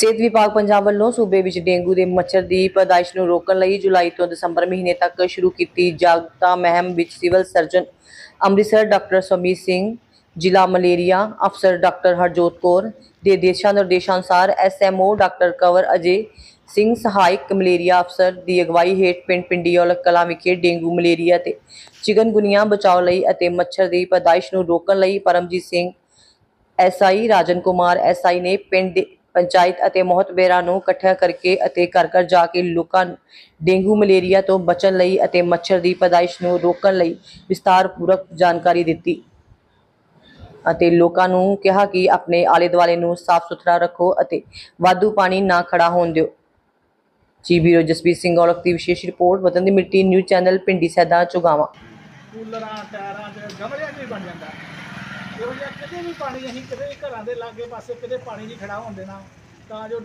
ਸਿਹਤ ਵਿਭਾਗ ਪੰਜਾਬ ਵੱਲੋਂ ਸੂਬੇ ਵਿੱਚ ਡੇਂਗੂ ਦੇ ਮੱਛਰ ਦੀ ਪੈਦਾਇਸ਼ ਨੂੰ ਰੋਕਣ ਲਈ ਜੁਲਾਈ ਤੋਂ ਦਸੰਬਰ ਮਹੀਨੇ ਤੱਕ ਸ਼ੁਰੂ ਕੀਤੀ ਜਾਗਤਾ ਮਹਿਮ ਵਿੱਚ civil surgeon Amritsar doctor Sameer Singh, ਜ਼ਿਲ੍ਹਾ ਮਲੇਰੀਆ ਅਫਸਰ ਡਾਕਟਰ ਹਰਜੋਤ ਕੌਰ ਦੇ ਦਿਸ਼ਾ ਨਿਰਦੇਸ਼ਾਂ ਅਨੁਸਾਰ ਐਸਐਮਓ ਡਾਕਟਰ ਕਵਰ ਅਜੇ ਸਿੰਘ ਸਹਾਇਕ ਮਲੇਰੀਆ ਅਫਸਰ ਦੀ ਅਗਵਾਈ ਹੇਠ ਪਿੰਡ ਪਿੰਡੀ ਪਿੰਡੀਓਲ ਕਲਾਂ ਵਿਖੇ ਡੇਂਗੂ ਮਲੇਰੀਆ ਤੇ ਚਿਕਨਗੁਨੀਆ ਬਚਾਓ ਲਈ ਅਤੇ ਮੱਛਰ ਦੀ ਪੈਦਾਇਸ਼ ਨੂੰ ਰੋਕਣ ਲਈ ਪਰਮਜੀਤ ਸਿੰਘ ਐਸਆਈ ਰਾਜਨ ਕੁਮਾਰ ਐਸਆਈ ਨੇ ਪਿੰਡ ਦੇ ਪੰਚਾਇਤ ਅਤੇ ਮੋਹਤਬੇਰਾਂ ਨੂੰ ਇਕੱਠਾ ਕਰਕੇ ਅਤੇ ਘਰ ਘਰ ਜਾ ਕੇ ਲੋਕਾਂ ਡੇਂਗੂ, ਮਲੇਰੀਆ ਤੋਂ ਬਚਣ ਲਈ ਅਤੇ ਮੱਛਰ ਦੀ ਪੈਦਾਇਸ਼ ਨੂੰ ਰੋਕਣ ਲਈ ਵਿਸਤਾਰਪੂਰਕ ਜਾਣਕਾਰੀ ਦਿੱਤੀ। ਅਤੇ ਲੋਕਾਂ ਨੂੰ ਕਿਹਾ ਕਿ ਆਪਣੇ ਆਲੇ ਦੁਆਲੇ ਨੂੰ ਸਾਫ਼ ਸੁਥਰਾ ਰੱਖੋ ਅਤੇ ਵਾਧੂ ਪਾਣੀ ਨਾ ਖੜਾ ਹੋਣ ਦਿਓ। ਜੀ ਬੀਰੋ ਜਸਬੀਰ ਸਿੰਘ ਔਲਖ ਦੀ ਵਿਸ਼ੇਸ਼ ਰਿਪੋਰਟ, ਵਤਨ ਦੀ ਮਿੱਟੀ ਨਿਊਜ਼ ਚੈਨਲ, ਪਿੰਡੀ ਸੈਦਾ, ਚੁਗਾਵਾਂ। ਕੂਲਰਾਂ, ਟਾਇਰਾਂ 'ਚ ਗਮਲਿਆਂ 'ਚ ਵੀ ਬਣ ਜਾਂਦਾ। ਇਹੋ ਜਿਹਾ ਕਿਤੇ ਵੀ ਪਾਣੀ ਅਸੀਂ ਕਿਤੇ ਘਰਾਂ ਦੇ ਲਾਗੇ ਪਾਸੇ ਕਿਤੇ ਪਾਣੀ ਨਹੀਂ ਖੜਾ ਹੋਣ ਦੇਣਾ ਤਾਂ ਜੋ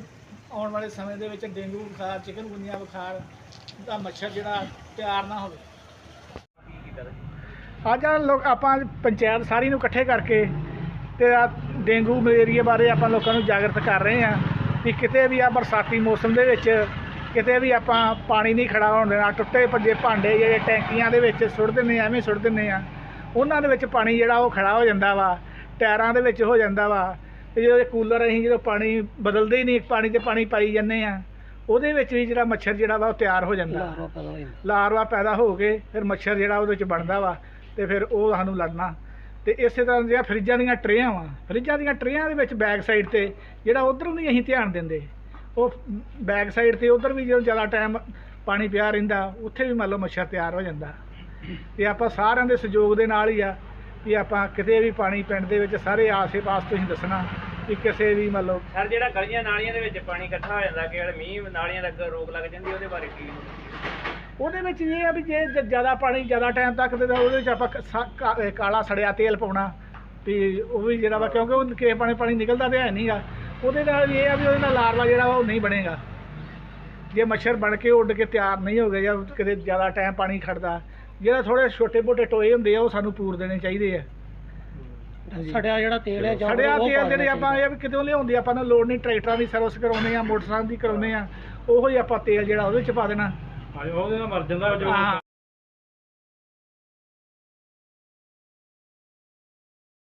ਆਉਣ ਵਾਲੇ ਸਮੇਂ ਦੇ ਵਿੱਚ ਡੇਂਗੂ ਬੁਖਾਰ ਚਿਕਨਗੁਨੀਆ ਬੁਖਾਰ ਦਾ ਮੱਛਰ ਜਿਹੜਾ ਤਿਆਰ ਨਾ ਹੋਵੇ। ਅੱਜ ਆ ਲੋਕ ਆਪਾਂ ਪੰਚਾਇਤ ਸਾਰੀ ਨੂੰ ਇਕੱਠੇ ਕਰਕੇ ਤੇ ਆ ਡੇਂਗੂ ਮਲੇਰੀਆ ਬਾਰੇ ਆਪਾਂ ਲੋਕਾਂ ਨੂੰ ਜਾਗਰਤ ਕਰ ਰਹੇ ਹਾਂ ਕਿ ਕਿਤੇ ਵੀ ਆ ਬਰਸਾਤੀ ਮੌਸਮ ਦੇ ਵਿੱਚ ਕਿਤੇ ਵੀ ਆਪਾਂ ਪਾਣੀ ਨਹੀਂ ਖੜਾ ਹੋਣ ਦੇਣਾ ਟੁੱਟੇ ਭੱਜੇ ਭਾਂਡੇ ਜਿਹੜੇ ਟੈਂਕੀਆਂ ਦੇ ਵਿੱਚ ਸੁੱਟ ਦਿੰਦੇ ਆ, ਐਵੇਂ ਸੁੱਟ ਦਿੰਦੇ ਆ ਉਹਨਾਂ ਦੇ ਵਿੱਚ ਪਾਣੀ ਜਿਹੜਾ ਉਹ ਖੜਾ ਹੋ ਜਾਂਦਾ ਵਾ ਟਾਇਰਾਂ ਦੇ ਵਿੱਚ ਹੋ ਜਾਂਦਾ ਵਾ। ਤੇ ਜਦੋਂ ਕੂਲਰ ਅਸੀਂ ਜਦੋਂ ਪਾਣੀ ਬਦਲਦੇ ਹੀ ਨਹੀਂ ਪਾਣੀ ਤੇ ਪਾਣੀ ਪਾਈ ਜਾਂਦੇ ਆ ਉਹਦੇ ਵਿੱਚ ਵੀ ਜਿਹੜਾ ਮੱਛਰ ਜਿਹੜਾ ਵਾ ਉਹ ਤਿਆਰ ਹੋ ਜਾਂਦਾ। ਲਾਰਵਾ ਪੈਦਾ ਹੋ ਕੇ ਫਿਰ ਮੱਛਰ ਜਿਹੜਾ ਉਹਦੇ ਵਿੱਚ ਬਣਦਾ ਵਾ ਤੇ ਫਿਰ ਉਹ ਸਾਨੂੰ ਲੜਨਾ। ਤੇ ਇਸੇ ਤਰ੍ਹਾਂ ਜਿਹੜਾ ਫਰਿੱਜਾਂ ਦੀਆਂ ਟਰੇਆਂ ਵਾ ਫਰਿੱਜਾਂ ਦੀਆਂ ਟਰੇਆਂ ਦੇ ਵਿੱਚ ਬੈਕ ਸਾਈਡ ਤੇ ਜਿਹੜਾ ਉਧਰ ਨਹੀਂ ਅਸੀਂ ਧਿਆਨ ਦਿੰਦੇ ਉਹ ਬੈਕ ਸਾਈਡ ਤੇ ਉਧਰ ਵੀ ਜਦੋਂ ਜ਼ਿਆਦਾ ਟਾਈਮ ਪਾਣੀ ਪਿਆ ਰਹਿੰਦਾ ਉੱਥੇ ਵੀ ਮੰਨ ਲਓ ਮੱਛਰ ਤਿਆਰ ਹੋ ਜਾਂਦਾ। ਤੇ ਆਪਾਂ ਸਾਰਿਆਂ ਦੇ ਸਹਿਯੋਗ ਦੇ ਨਾਲ ਹੀ ਆ ਕਿ ਆਪਾਂ ਕਿਤੇ ਵੀ ਪਾਣੀ ਪਿੰਡ ਦੇ ਵਿੱਚ ਸਾਰੇ ਆਸੇ-ਪਾਸ ਤੁਸੀਂ ਦੱਸਣਾ ਕਿ ਕਿਸੇ ਵੀ ਮੰਨ ਲਓ ਸਰ ਜਿਹੜਾ ਗਲੀਆਂ ਨਾਲੀਆਂ ਦੇ ਵਿੱਚ ਪਾਣੀ ਇਕੱਠਾ ਹੋ ਜਾਂਦਾ ਕਿ ਜਿਹੜਾ ਮੀਂਹ ਨਾਲੀਆਂ ਲੱਗ ਰੋਕ ਲੱਗ ਜਾਂਦੀ ਉਹਦੇ ਬਾਰੇ ਕੀ? ਉਹਦੇ ਵਿੱਚ ਇਹ ਆ ਵੀ ਜੇ ਜ਼ਿਆਦਾ ਪਾਣੀ ਜ਼ਿਆਦਾ ਟਾਈਮ ਤੱਕ ਤੇ ਉਹਦੇ ਵਿੱਚ ਆਪਾਂ ਕਾਲਾ ਸੜਿਆ ਤੇਲ ਪਾਉਣਾ ਵੀ ਉਹ ਵੀ ਜਿਹੜਾ ਵਾ ਕਿਉਂਕਿ ਉਹ ਕਿਸੇ ਪਾਣੀ ਪਾਣੀ ਨਿਕਲਦਾ ਤੇ ਹੈ ਨਹੀਂਗਾ ਉਹਦੇ ਨਾਲ ਵੀ ਇਹ ਆ ਵੀ ਉਹਦੇ ਨਾਲ ਲਾਰਵਾ ਜਿਹੜਾ ਵਾ ਉਹ ਨਹੀਂ ਬਣੇਗਾ। ਜੇ ਮੱਛਰ ਬਣ ਕੇ ਉੱਡ ਕੇ ਤਿਆਰ ਨਹੀਂ ਹੋ ਗਿਆ ਜਾਂ ਕਿਤੇ ਜ਼ਿਆਦਾ ਟਾਈਮ ਪਾਣੀ ਖੜਦਾ ਜਿਹੜਾ ਥੋੜੇ ਛੋਟੇ ਮੋਟੇ ਟੋਏ ਹੁੰਦੇ ਆ ਉਹ ਸਾਨੂੰ ਪੂਰ ਦੇਣੇ ਚਾਹੀਦੇ ਆ। ਸੜਿਆ ਜਿਹੜਾ ਤੇਲ ਹੈ ਜਾਂ ਸੜਿਆ ਤੇਲ ਜਿਹੜੇ ਆਪਾਂ ਇਹ ਵੀ ਕਿਤੇ ਲਿਆਉਂਦੇ ਆਪਾਂ ਨੂੰ ਲੋੜ ਨਹੀਂ ਟਰੈਕਟਰਾਂ ਦੀ ਸਰਵਿਸ ਕਰਾਉਣੇ ਆ ਮੋਟਰਸਾਈਕਲ ਦੀ ਕਰਾਉਣੇ ਆ ਉਹੋ ਹੀ ਆਪਾਂ ਤੇਲ ਜਿਹੜਾ ਉਹਦੇ ਚ ਪਾ ਦੇਣਾ। ਉਹਦੇ ਨਾਲ ਮਰ ਜਾਂਦਾ ਹਾਂ।